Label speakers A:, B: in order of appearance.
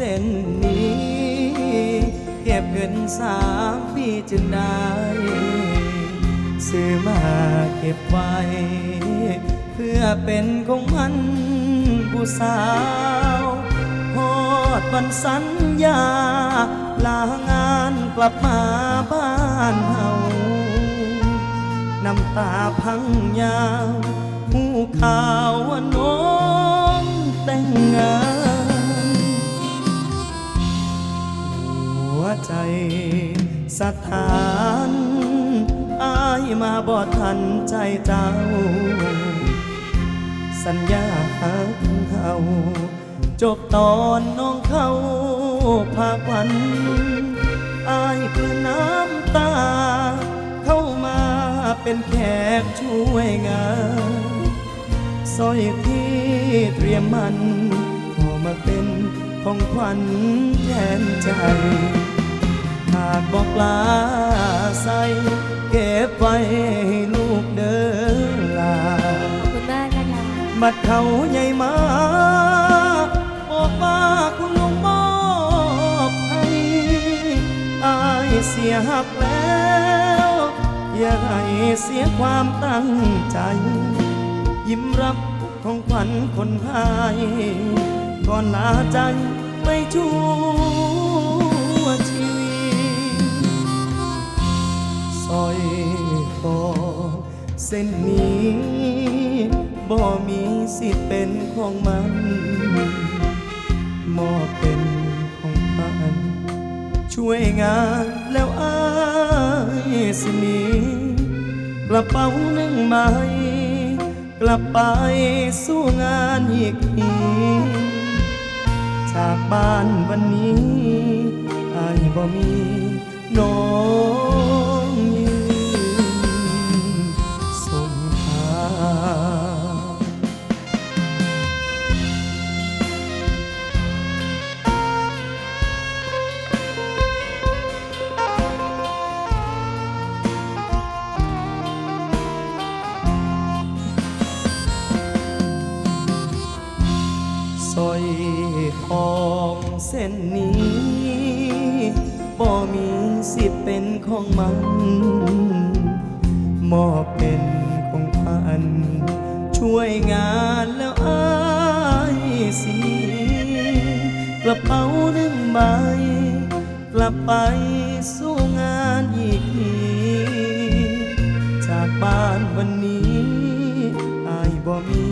A: เก็บเงินสามปีจึงได้ ซื้อมาเก็บไว้ เพื่อเป็นของมันผู้สาวฮอดวันสัญญา ลางานกลับมาบ้านเฮาน้ำตาพังยาวหูข่าวว่าน้องแต่งงาน ใจสถานอายมาบอดทันใจเจ้า สัญญาหักเฮาจบตอนน้องเขาภาควันอายเพื่อน้ำตา เข้ามาเป็นแขกช่วยงานสร้อยที่เตรียมมันขอมาเป็นของขวัญแทนใจ หากบอกลาใส่เก็บไว้ให้ลูกเดินลา
B: ขอบคุณมากนะคะ
A: บัดเขาใหญ่มาบอกว่าคุณลุงมอบให้อายเสียหักแล้ว อย่าให้เสียความตั้งใจ ยิ้มรับของขวัญคนไทยก่อนลาใจไปชั่ว เส้นนี้บ่มีสิทธิ์เป็นของมันมอบเป็นของพันช่วยงานแล้วอายสนีกระเป๋าหนึ่งใบกลับไปสู้งานอีกทีจากบ้านวันนี้อายบ่มีน้อง อยทองเส้นนี้บ่มีสิทธิ์เป็นของมัน มอบเป็นของพัน ช่วยงานแล้วอายสิกระเป๋าหนึ่งใบกลับไปสู้งานอีกทีจากบ้านวันนี้อายบ่มี